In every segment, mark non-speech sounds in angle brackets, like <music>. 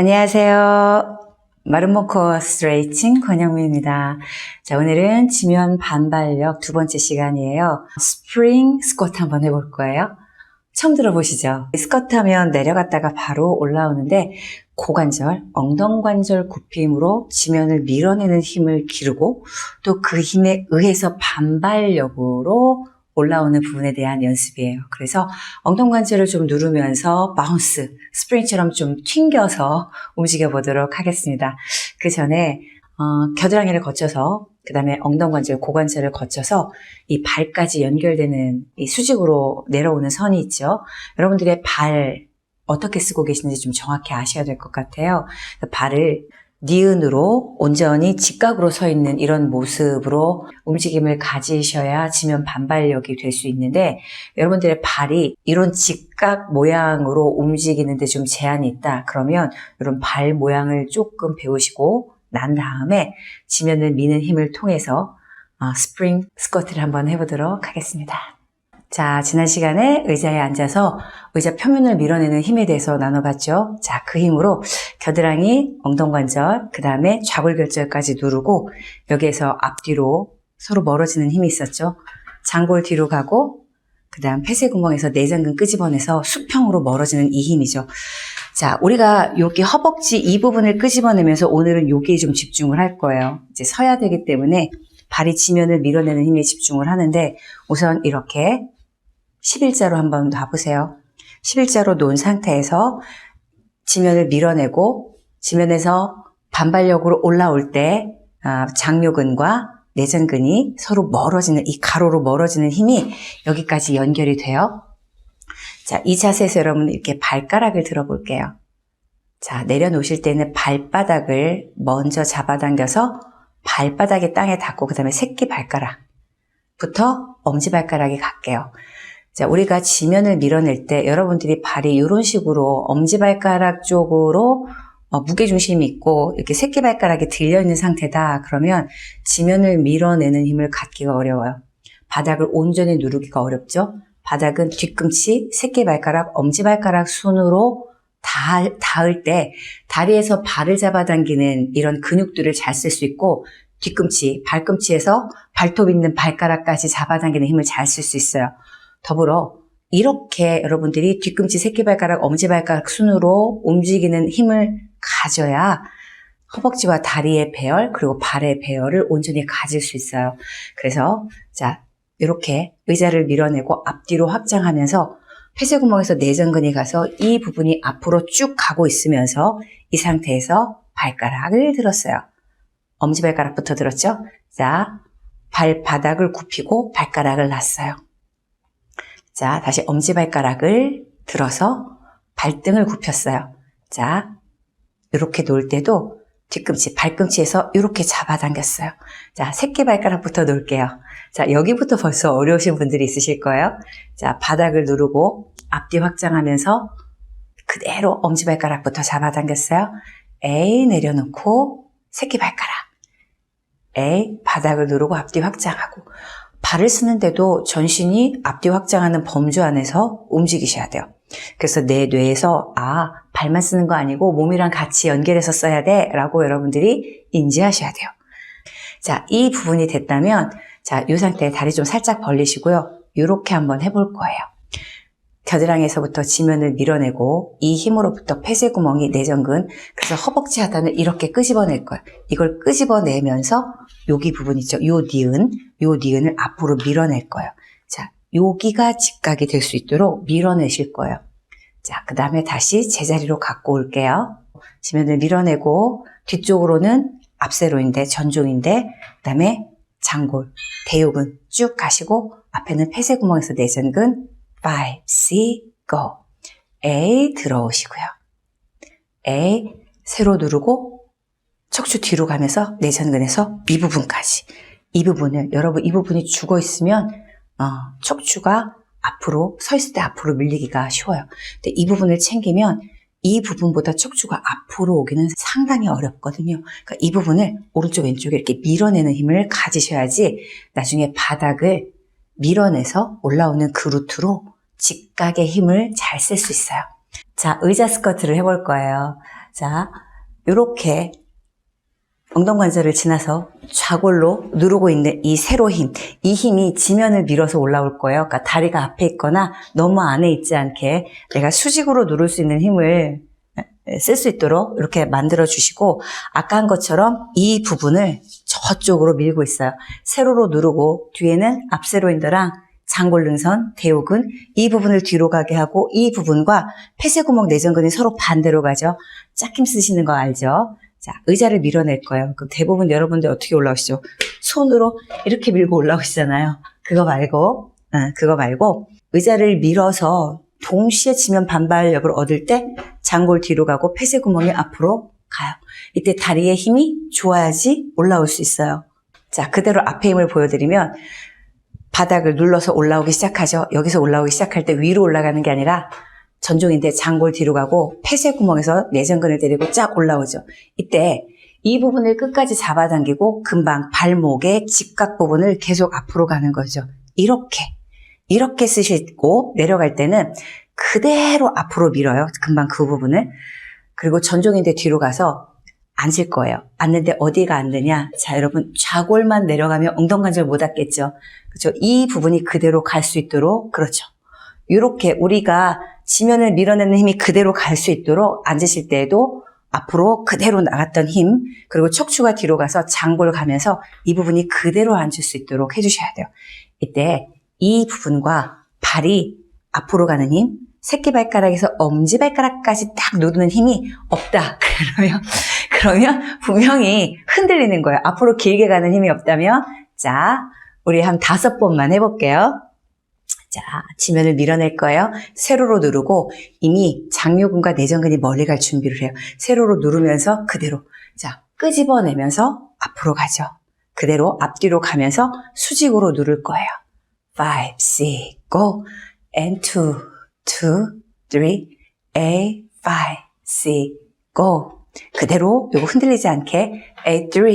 안녕하세요. 마름모코 스트레이칭 권영미입니다. 자, 오늘은 지면 반발력 두 번째 시간이에요. 스프링 스쿼트 한번 해볼 거예요. 처음 들어보시죠? 스쿼트 하면 내려갔다가 바로 올라오는데 고관절, 엉덩관절 굽힘으로 지면을 밀어내는 힘을 기르고 또 그 힘에 의해서 반발력으로 올라오는 부분에 대한 연습이에요. 그래서 엉덩 관절을 좀 누르면서 바운스, 스프링처럼 좀 튕겨서 움직여 보도록 하겠습니다. 그 전에 어, 겨드랑이를 거쳐서 그 다음에 엉덩 관절, 고관절을 거쳐서 이 발까지 연결되는 이 수직으로 내려오는 선이 있죠. 여러분들의 발 어떻게 쓰고 계시는지 좀 정확히 아셔야 될 것 같아요. 발을 니은으로 온전히 직각으로 서 있는 이런 모습으로 움직임을 가지셔야 지면 반발력이 될 수 있는데 여러분들의 발이 이런 직각 모양으로 움직이는데 좀 제한이 있다. 그러면 이런 발 모양을 조금 배우시고 난 다음에 지면을 미는 힘을 통해서 어, 스프링 스쿼트를 한번 해보도록 하겠습니다. 자, 지난 시간에 의자에 앉아서 의자 표면을 밀어내는 힘에 대해서 나눠봤죠. 자, 그 힘으로 겨드랑이, 엉덩관절, 그 다음에 좌골결절까지 누르고 여기에서 앞뒤로 서로 멀어지는 힘이 있었죠. 장골 뒤로 가고 그 다음 폐쇄구멍에서 내장근 끄집어내서 수평으로 멀어지는 이 힘이죠. 자, 우리가 여기 허벅지 이 부분을 끄집어내면서 오늘은 여기에 좀 집중을 할 거예요. 이제 서야 되기 때문에 발이 지면을 밀어내는 힘에 집중을 하는데 우선 이렇게 11자로 한번 놔보세요. 11자로 놓은 상태에서 지면을 밀어내고 지면에서 반발력으로 올라올 때 아, 장요근과 내전근이 서로 멀어지는 이 가로로 멀어지는 힘이 여기까지 연결이 돼요. 자, 이 자세에서 여러분 이렇게 발가락을 들어볼게요. 자, 내려놓으실 때는 발바닥을 먼저 잡아당겨서 발바닥이 땅에 닿고 그 다음에 새끼 발가락부터 엄지발가락이 갈게요. 자, 우리가 지면을 밀어낼 때 여러분들이 발이 이런 식으로 엄지발가락 쪽으로 어, 무게중심이 있고 이렇게 새끼발가락이 들려있는 상태다. 그러면 지면을 밀어내는 힘을 갖기가 어려워요. 바닥을 온전히 누르기가 어렵죠. 바닥은 뒤꿈치, 새끼발가락, 엄지발가락 순으로 닿을, 닿을 때 다리에서 발을 잡아당기는 이런 근육들을 잘 쓸 수 있고 뒤꿈치, 발꿈치에서 발톱 있는 발가락까지 잡아당기는 힘을 잘 쓸 수 있어요. 더불어 이렇게 여러분들이 뒤꿈치, 새끼발가락, 엄지발가락 순으로 움직이는 힘을 가져야 허벅지와 다리의 배열 그리고 발의 배열을 온전히 가질 수 있어요. 그래서 자 이렇게 의자를 밀어내고 앞뒤로 확장하면서 폐쇄구멍에서 내전근이 가서 이 부분이 앞으로 쭉 가고 있으면서 이 상태에서 발가락을 들었어요. 엄지발가락부터 들었죠? 자, 발바닥을 굽히고 발가락을 놨어요. 자, 다시 엄지발가락을 들어서 발등을 굽혔어요. 자, 이렇게 놓을 때도 뒤꿈치, 발꿈치에서 이렇게 잡아당겼어요. 자, 새끼발가락부터 놓을게요. 자, 여기부터 벌써 어려우신 분들이 있으실 거예요. 자, 바닥을 누르고 앞뒤 확장하면서 그대로 엄지발가락부터 잡아당겼어요. A 내려놓고 새끼발가락. A 바닥을 누르고 앞뒤 확장하고 발을 쓰는데도 전신이 앞뒤 확장하는 범주 안에서 움직이셔야 돼요. 그래서 내 뇌에서 아 발만 쓰는 거 아니고 몸이랑 같이 연결해서 써야 돼 라고 여러분들이 인지하셔야 돼요. 자, 이 부분이 됐다면 자, 이 상태에 다리 좀 살짝 벌리시고요. 이렇게 한번 해볼 거예요. 겨드랑이에서부터 지면을 밀어내고 이 힘으로부터 폐쇄구멍이 내전근 그래서 허벅지 하단을 이렇게 끄집어낼 거예요. 이걸 끄집어내면서 여기 부분 있죠. 요 니은, 요 니은을 앞으로 밀어낼 거예요. 자, 여기가 직각이 될 수 있도록 밀어내실 거예요. 자, 그 다음에 다시 제자리로 갖고 올게요. 지면을 밀어내고 뒤쪽으로는 앞세로인데 전종인데 그 다음에 장골, 대욕은 쭉 가시고 앞에는 폐쇄구멍에서 내전근 5, 6, go. A 들어오시고요. A 세로 누르고 척추 뒤로 가면서 내전근에서 이 부분까지. 이 부분을 여러분 이 부분이 죽어 있으면 어, 척추가 앞으로 서 있을 때 앞으로 밀리기가 쉬워요. 근데 이 부분을 챙기면 이 부분보다 척추가 앞으로 오기는 상당히 어렵거든요. 그러니까 이 부분을 오른쪽 왼쪽에 이렇게 밀어내는 힘을 가지셔야지 나중에 바닥을 밀어내서 올라오는 그 루트로 직각의 힘을 잘 쓸 수 있어요. 자, 의자 스쿼트를 해볼 거예요. 자, 요렇게 엉덩 관절을 지나서 좌골로 누르고 있는 이 세로 힘, 이 힘이 지면을 밀어서 올라올 거예요. 그러니까 다리가 앞에 있거나 너무 안에 있지 않게 내가 수직으로 누를 수 있는 힘을 쓸 수 있도록 이렇게 만들어 주시고 아까 한 것처럼 이 부분을 저쪽으로 밀고 있어요. 세로로 누르고 뒤에는 앞세로인더랑 장골 능선, 대옥은 이 부분을 뒤로 가게 하고 이 부분과 폐쇄구멍 내전근이 서로 반대로 가죠. 짝힘 쓰시는 거 알죠? 자, 의자를 밀어낼 거예요. 그럼 대부분 여러분들 어떻게 올라오시죠? 손으로 이렇게 밀고 올라오시잖아요. 그거 말고, 어, 그거 말고 의자를 밀어서 동시에 지면 반발력을 얻을 때 장골 뒤로 가고 폐쇄구멍이 앞으로 가요. 이때 다리의 힘이 좋아야지 올라올 수 있어요. 자, 그대로 앞에 힘을 보여드리면 바닥을 눌러서 올라오기 시작하죠. 여기서 올라오기 시작할 때 위로 올라가는 게 아니라 전종인데 장골 뒤로 가고 폐쇄 구멍에서 내전근을 데리고 쫙 올라오죠. 이때 이 부분을 끝까지 잡아당기고 금방 발목의 직각 부분을 계속 앞으로 가는 거죠. 이렇게 이렇게 쓰시고 내려갈 때는 그대로 앞으로 밀어요. 금방 그 부분을. 그리고 전종인데 뒤로 가서 앉을 거예요. 앉는데 어디가 앉느냐? 자, 여러분 좌골만 내려가면 엉덩 관절 못 앉겠죠. 그렇죠? 이 부분이 그대로 갈 수 있도록 그렇죠. 이렇게 우리가 지면을 밀어내는 힘이 그대로 갈 수 있도록 앉으실 때에도 앞으로 그대로 나갔던 힘 그리고 척추가 뒤로 가서 장골 가면서 이 부분이 그대로 앉을 수 있도록 해주셔야 돼요. 이때 이 부분과 발이 앞으로 가는 힘 새끼발가락에서 엄지발가락까지 딱 누르는 힘이 없다. <laughs> 그러면 그러면 분명히 흔들리는 거예요. 앞으로 길게 가는 힘이 없다면 자 우리 한 다섯 번만 해볼게요. 자, 지면을 밀어낼 거예요. 세로로 누르고 이미 장요근과 내전근이 멀리 갈 준비를 해요. 세로로 누르면서 그대로 자 끄집어내면서 앞으로 가죠. 그대로 앞뒤로 가면서 수직으로 누를 거예요. 5, 6, go, and 2, 2, 3, 8, 5, 6, go. 그대로 요거 흔들리지 않게 8, 3,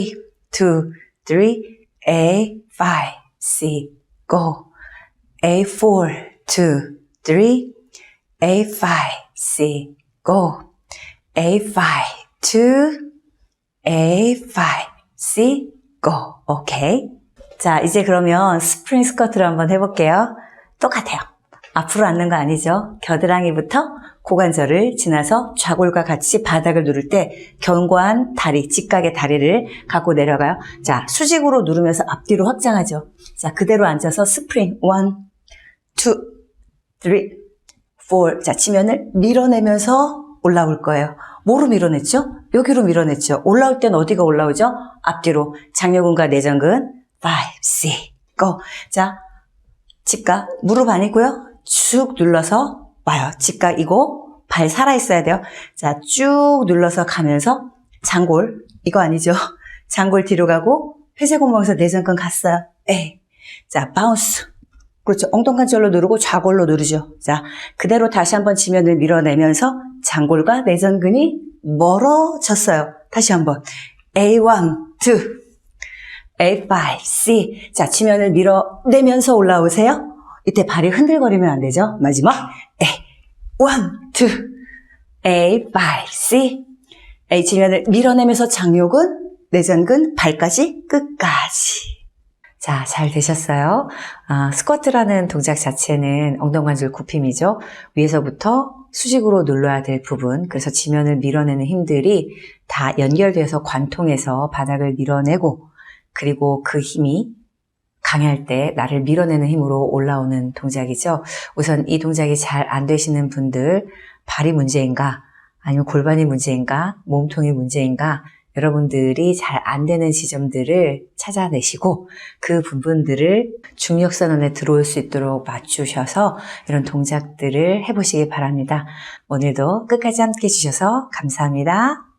2, 3, 8, 5, 6, go. A4, 2, 3, A5, 6, go. A5, 2, A5, 6, go. 오케이. 자, 이제 그러면 스프링 스쿼트를 한번 해볼게요. 똑같아요. 앞으로 앉는 거 아니죠? 겨드랑이부터 고관절을 지나서 좌골과 같이 바닥을 누를 때 견고한 다리, 직각의 다리를 갖고 내려가요. 자, 수직으로 누르면서 앞뒤로 확장하죠. 자, 그대로 앉아서 스프링. 1, 2, 3, 4. 자, 지면을 밀어내면서 올라올 거예요. 뭐로 밀어냈죠? 여기로 밀어냈죠. 올라올 땐 어디가 올라오죠? 앞뒤로. 장요근과 내전근. 5, 6, go. 자, 직각. 무릎 아니고요. 쭉 눌러서 와요. 직각이고 발 살아있어야 돼요. 자, 쭉 눌러서 가면서 장골. 이거 아니죠? <laughs> 장골 뒤로 가고 폐쇄구멍에서 내전근 갔어요. 에이. 자, 바운스. 그렇죠. 엉덩관절로 누르고 좌골로 누르죠. 자, 그대로 다시 한번 지면을 밀어내면서 장골과 내전근이 멀어졌어요. 다시 한번. A1, 2, A5, C. 자, 지면을 밀어내면서 올라오세요. 이때 발이 흔들거리면 안 되죠. 마지막. A, 1, 2, A5, C. A 지면을 밀어내면서 장요근, 내전근, 발까지, 끝까지. 자, 잘 되셨어요? 아, 스쿼트라는 동작 자체는 엉덩관절 굽힘이죠. 위에서부터 수직으로 눌러야 될 부분, 그래서 지면을 밀어내는 힘들이 다 연결돼서 관통해서 바닥을 밀어내고, 그리고 그 힘이 강할 때 나를 밀어내는 힘으로 올라오는 동작이죠. 우선 이 동작이 잘 안 되시는 분들, 발이 문제인가, 아니면 골반이 문제인가, 몸통이 문제인가, 여러분들이 잘 안 되는 지점들을 찾아내시고 그 부분들을 중력선언에 들어올 수 있도록 맞추셔서 이런 동작들을 해보시기 바랍니다. 오늘도 끝까지 함께 해주셔서 감사합니다.